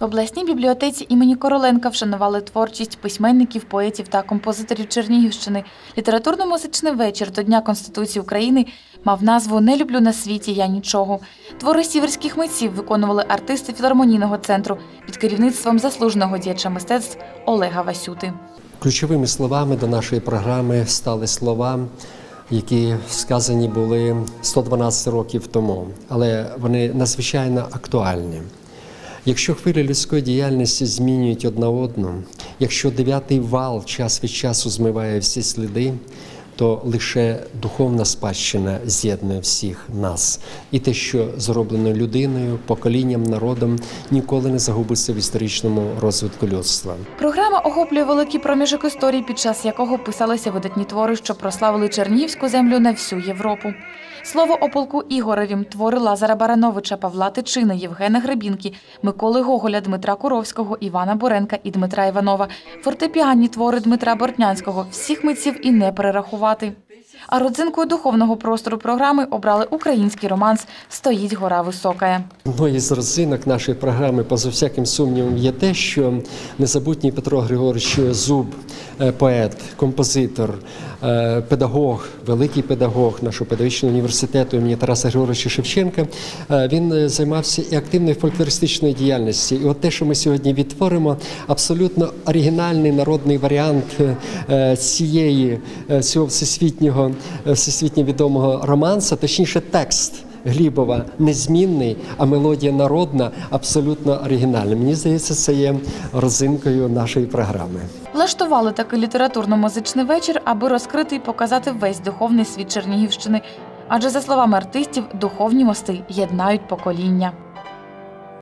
В обласній бібліотеці імені Короленка вшанували творчість письменників, поетів та композиторів Чернігівщини. Літературно-музичний вечір до Дня Конституції України мав назву Не люблю на світі я нічого. Твори сіверських митців виконували артисти філармонійного центру під керівництвом заслуженого діяча мистецтв Олега Васюти. Ключовими словами до нашої програми стали слова, які сказані були 112 років тому, але вони надзвичайно актуальні. Якщо хвилі людської діяльності змінюють одна одну, якщо дев'ятий вал час від часу змиває всі сліди, то лише духовна спадщина з'єднує всіх нас. І те, що зроблено людиною, поколінням, народом, ніколи не загубиться в історичному розвитку людства. Програма охоплює великий проміжок історії, під час якого писалися видатні твори, що прославили Чернігівську землю на всю Європу. Слово о полку Ігоревім, твори Лазара Барановича, Павла Тичини, Євгена Гребінки, Миколи Гоголя, Дмитра Куровського, Івана Боренка і Дмитра Іванова, фортепіанні твори Дмитра Бортнянського, всіх митців і не перерахувати. А родзинкою духовного простору програми обрали український романс Стоїть гора високая. Одною з родзинок нашої програми, поза всяким сумнівом, є те, що незабутній Петро Григорович Зуб, е, поет, композитор, е, педагог, великий педагог нашого педагогічного університету імені Тараса Григоровича Шевченка, е, він займався і активною фольклористичною діяльністю. І от те, що ми сьогодні відтворимо, абсолютно оригінальний народний варіант цієї цього всесвітнього, всесвітньо відомого романса, точніше текст. Глібова незмінний, а мелодія народна абсолютно оригінальна. Мені здається, це є розинкою нашої програми. Влаштували такий літературно-музичний вечір, аби розкрити і показати весь духовний світ Чернігівщини. Адже, за словами артистів, духовні мости єднають покоління.